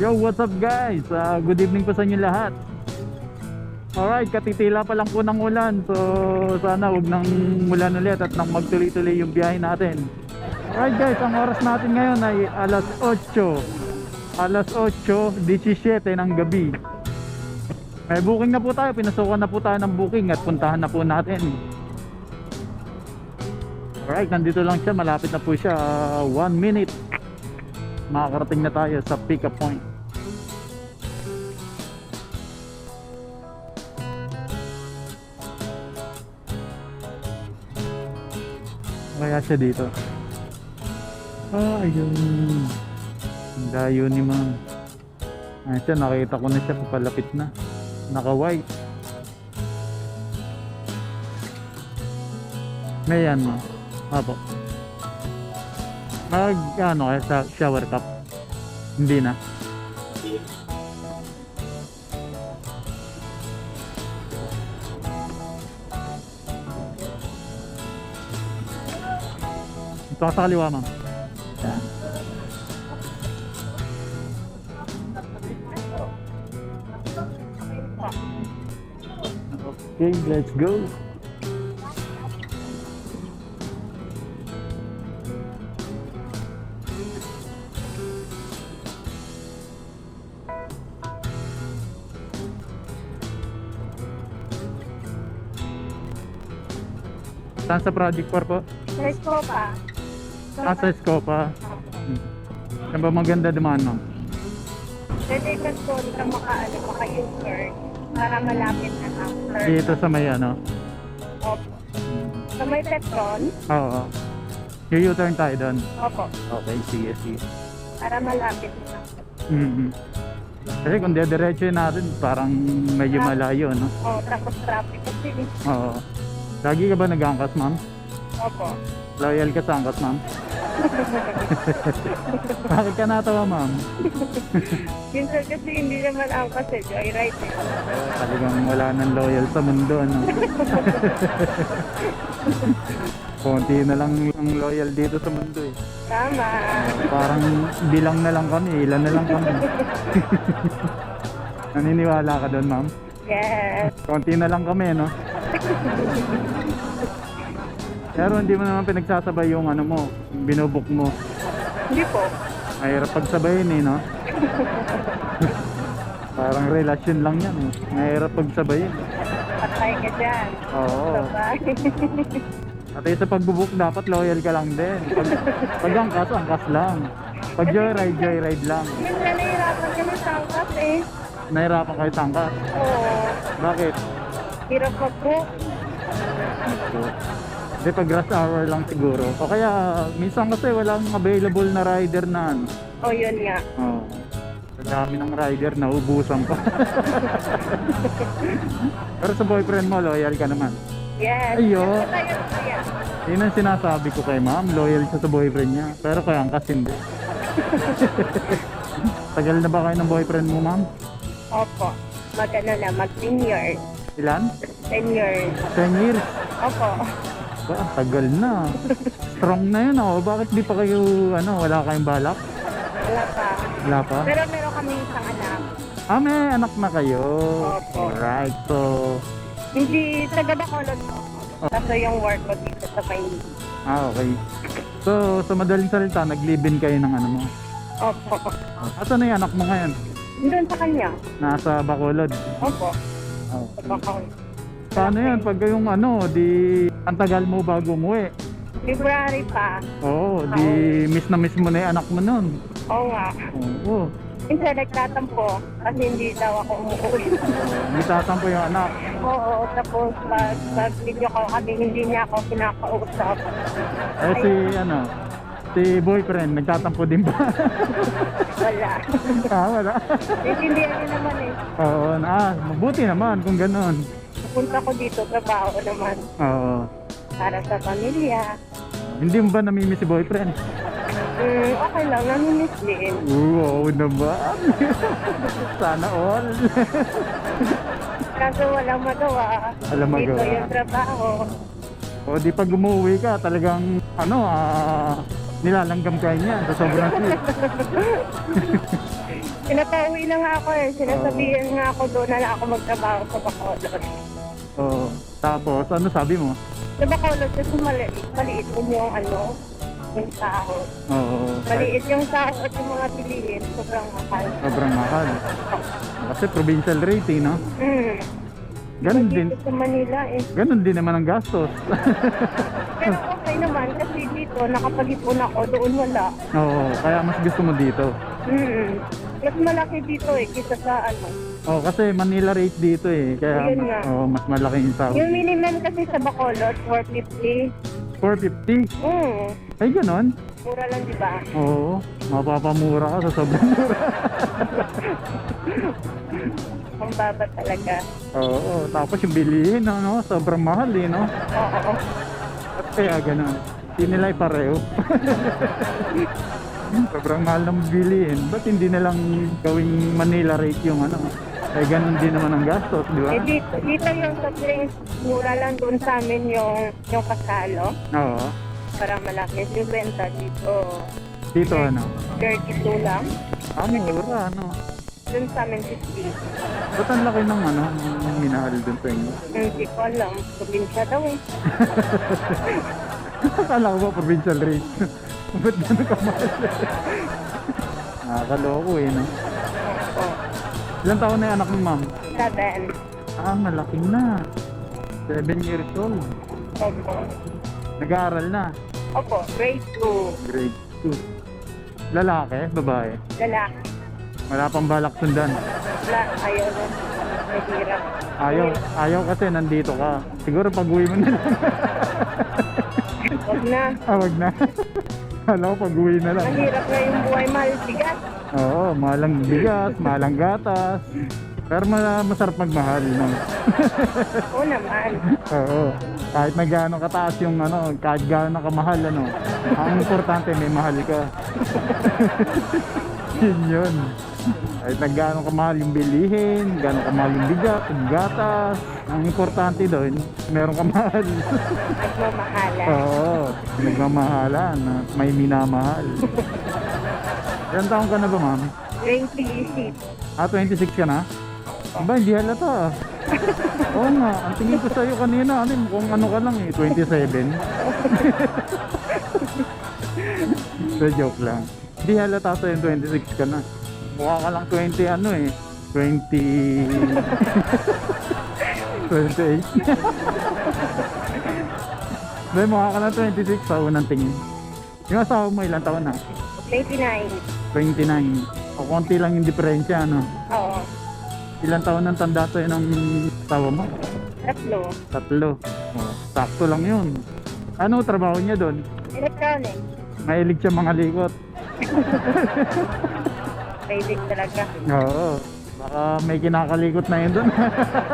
Yo, what's up guys? Ah, good evening po sa inyo lahat. Alright, katitila pa lang po ng ulan. So, sana wag nang mulan ulit at nang magtuloy-tuloy yung biyahe natin. Alright guys, ang oras natin ngayon ay alas 8. Alas 8.17 ng gabi. May booking na po tayo. Pinasukan na po tayo ng booking at puntahan na po natin. Alright, nandito lang siya. Malapit na po siya. 1 minute. Makakarating na tayo sa pick up point. Kaya siya dito. Ah, ayun. Ang layo ni ma'am. Ayun siya, nakita ko na siya papalapit na. Naka-white. May yan ma'am. Apo. Mag, ano kaya sa shower cup? Hindi na. Ito ka sa kaliwa ma'am. Okay, let's go. Saan sa Project 4 po? Let's go pa. Ah, sa Escopa. Hmm. Saan ba maganda dumaan ma'am? Pwede ka doon ka makaano, maka-U-turn para malapit na after. Dito sa may ano? Opo. Sa may Petron, Oo. Yung U-turn tayo doon. opo, Okay, sige, sige. para malapit na. Mhm. Kasi kung dediretso natin, parang medyo malayo, no? Oh, tapos traffic. Oo. Lagi ka ba nag-angkas, ma'am? Opo. Loyal ka sa angkas, ma'am? Bakit ka natawa, ma'am? Minsan kasi hindi naman ang kasi joyride eh. Talagang wala nang loyal sa mundo, no? Konti na lang ang loyal dito sa mundo, eh. Tama. Parang bilang na lang kami, ilan na lang kami. Naniniwala ka doon, ma'am? Yes. Konti na lang kami, no? Pero hindi mo naman pinagsasabay yung ano mo, binubok mo. Hindi po. Mahirap pagsabayin eh, no? Parang relasyon lang yan eh. Mahirap pagsabayin. Patay ka dyan. Oo. Sabay. At sa pagbubuk dapat loyal ka lang din. Pag, pag angkas, angkas lang. Pag joyride, joyride lang. Minsan nahihirapan kami sa angkas eh. Nahirapan kayo sa angkas. Oo. Bakit? Hirap mag-book. Hindi, pag rush hour lang siguro. O kaya, minsan kasi walang available na rider na ano. O yun nga. Oo. Sa dami ng rider, naubusan pa. Pero sa boyfriend mo, loyal ka naman. Yes. Ayo. Yes, tayo kaya. Yun ang sinasabi ko kay ma'am, loyal siya sa boyfriend niya. Pero kaya angkas hindi. Tagal na ba kayo ng boyfriend mo, ma'am? Opo. Mag-ano na, mag-10 years. Ilan? 10 years. 10 years. Opo. Ba, tagal na. Strong na yun, oh. Bakit di pa kayo, ano, wala kayong balak? Wala pa. Wala pa? Pero meron kami isang anak. Ah, may anak na kayo. Opo. Alright, so, Hindi, taga Bacolod po. Kaso yung work ko dito sa Maynila. ah, okay. So, sa madaling salita, nag-live-in kayo ng ano mo. Opo. Asan na yung anak mo ngayon? Doon sa kanya. Nasa Bacolod. Opo. Oh. Sa Bacolod. Paano yan? Pag yung ano, di ang tagal mo bago umuwi. February pa. Oo, di miss na miss mo na yung anak mo nun. Oo nga. Oo. Minsan nagtatampo kasi hindi daw ako umuwi. Tatampo yung anak. Oo, tapos pag, pag video ko kami, hindi niya ako kinakausap. Eh si ano, si boyfriend, nagtatampo din ba? Wala. ah, wala. Naintindihan niya naman eh. Oo, ah, mabuti naman kung ganun. Punta ko dito, trabaho naman Oo. para sa pamilya. Hindi mo ba namimiss si boyfriend? Mm, okay lang, namimiss din. Oo, naman. Sana all. Kaso walang magawa. Walang Dito magawa. yung trabaho. O di pag umuwi ka, talagang ano, ah, nilalanggam ka niya sa sobrang sweet. Pinapauwi na nga ako eh. Sinasabihan nga ako doon na lang ako magtrabaho sa Bacolod. Oo. Tapos, ano sabi mo? Sa Bacolod kasi maliit, maliit yung ano, yung sahod. Oo. Maliit yung sahod at yung mga bilihin, sobrang mahal. Sobrang mahal. Kasi provincial rate, eh, no? Hmm. Ganun din. Sa Manila eh. Ganun din naman ang gastos. Pero dito nakapag-ipon ako, doon wala. Oo. Kaya mas gusto mo dito. Hmm. Mas malaki dito eh, kisa sa ano. Oo, kasi Manila rate dito eh. Kaya, Yun nga. oo, mas malaki yung sahod. Yung minimum kasi sa Bacolod, 450. 450? Hmm. Ay, ganon? Mura lang, di ba? Oo. Mapapamura ka sa sobrang mura. Ang baba talaga. Oo. Tapos yung bilihin, ano, sobrang mahal eh, no? Oo. Kaya ganon. Hindi nila pareho. sobrang mahal ng bilihin. Ba't hindi na lang gawing Manila rate yung ano? Eh, ganun din naman ang gastos, di ba? Eh, dito, dito yung sa drinks, mura lang doon sa amin yung, yung kasalo. Oo. Para malaki yung benta dito. Dito ano? 32 lang. Ah, mura, ano? Doon sa amin 50. Ba't ang laki ng ano, ng minahal dun sa inyo? Hindi ko alam. Probinsya daw eh. Akala ko ba provincial rate? Ba't gano'n ka mahal? Nakakaloko eh, no? Oo. Ilang taon na yung anak mo, ma'am? Seven. Ah, malaki na. 7 years old. Opo. Nag-aaral na. Opo. Grade 2. Grade 2. Lalaki? Babae? Lalaki. Wala pang balak sundan. Wala. Ayaw na. Mahirap. Ayaw, ayaw kasi nandito ka. Siguro pag uwi mo na lang. Huwag na. ah, wag na. Kala ko pag uwi na lang. Mahirap na yung buhay mahal bigat. Oo, malang bigas, malang gatas. Pero ma- masarap magmahal, no? Oo naman. Oo. Kahit na gaano kataas yung ano, kahit gaano kamahal, ano. Ang importante, may mahal ka. yun yun. Kahit na gaano kamahal yung bilihin, gaano kamahal yung bigas, yung gatas. Ang importante doon, meron kamahal. Nagmamahalan. Oo, nagmamahalan. at May minamahal. Ilan taong ka na ba, ma'am? 20 Ah, 26 ka na? Ba, hindi halata ah. Oo nga, ang tingin ko sa'yo kanina, ano, kung ano ka lang eh, 27. so, joke lang. Hindi halata sa'yo, 26 ka na. Mukha ka lang 20 ano eh, 20... 28. Dahil mukha ka lang 26 sa unang tingin. Yung asawa mo ilang taon na? 29. 29. O konti lang yung diferensya, ano? Oo. Ilang taon ng tanda sa'yo ng asawa mo? Tatlo. Tatlo. Oh, sakto lang yun. Ano trabaho niya doon? Electronic. Mahilig siya mga likot. Basic talaga. Oo. Baka may kinakalikot na yun doon.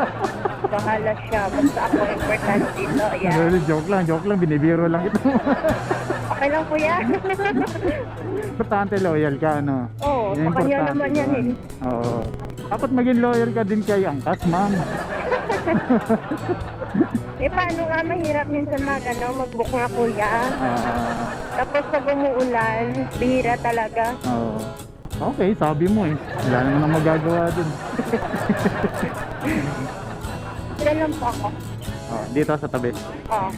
Bahala siya. Basta ako important dito. Yeah. Pero joke lang, joke lang. Binibiro lang ito. Okay lang po yan. importante loyal ka, ano? Oo, sa kanya importante, naman yan diba? eh. Oo. Dapat maging loyal ka din kay Angkas, ma'am. Eh paano nga mahirap minsan mag ano, mag-book nga kuya. Ah, Tapos pag umuulan, bihira talaga. oo. Okay, sabi mo eh. Wala naman ang magagawa dun. Sila lang po ako. Oh, dito sa tabi. Oo.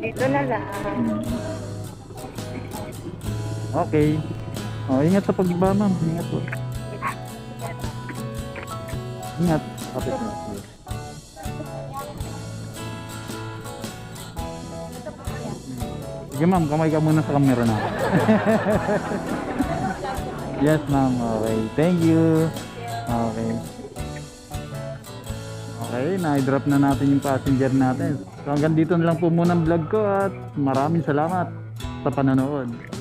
Dito na lang. Hmm. Okay. Oh, ingat sa pagba, ma'am. Ingat po. Ingat. Kapit mo. Sige ma'am, kamay ka muna sa camera na. yes ma'am, okay. Thank you. Okay. Okay, na-drop na natin yung passenger natin. So hanggang dito na lang po muna ang vlog ko at maraming salamat sa panonood.